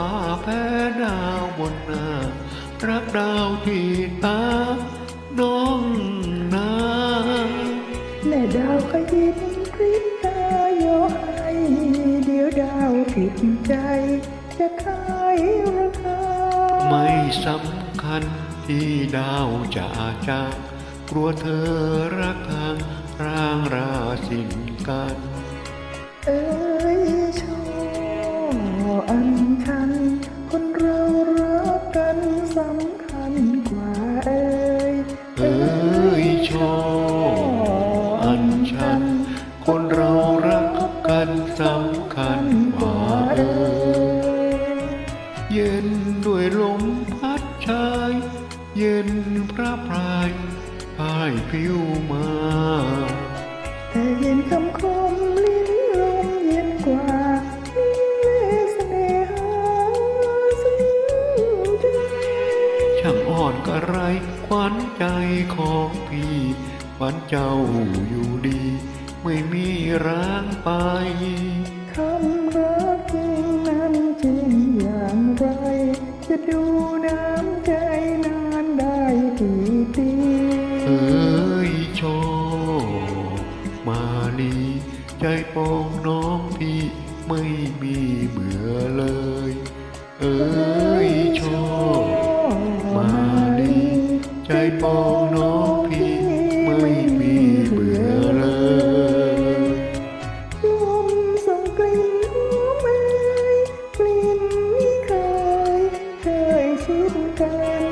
ฟ้าแพ้ดาวบนนารักดาวที่ตาน้องนาแม่ดาวก็ยิ้มกริบตาโยให้เดียวดาวผิดใจ จะคายรักไม่สำคัญที่ดาวจะจากกลัวเธอรักทางร่างราสินกัน เอ้ย คนเรารักกันสำคัญกว่าเอ่ยเย็นด้วยลมพัดชาย เย็นพระพรายพายผิวมาแต่เย็นคำคมลิ้นลมเย็นกว่าเลเสน่หาซึ้งใจช่างอ่อนกระไรขวัญใจของพี่ขวัญเจ้าอยู่ดี ไม่มีร้างไปคำรักจริงนั้นจริงอย่างไร จะดูน้ำใจนานได้กี่ปีเอ้ยโชมาลีใจปองน้องพี่ไม่มีเบื่อเลย เอ้ยโชมาลีใจปองน้อง กัน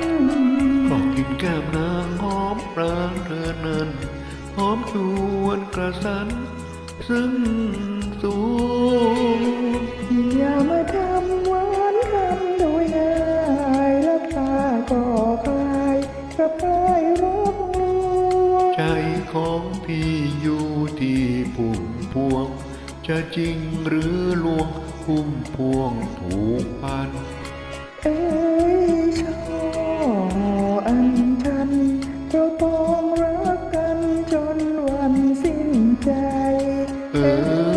ก็กินแก้มนางหอมปรางเธอนั้นหอมชวนกระสัน ซึ่งสูงอย่ามาทำหวานคำโดยง่ายรับตาก็คลายกระพายรบลวงใจของพี่อยู่ที่พุ่มพวง จะจริงหรือลวงพุ่มพวงผูกพัน เอ้ยชออันชันเราต้องรักกันจนวันสิ้นใจ เอ้ย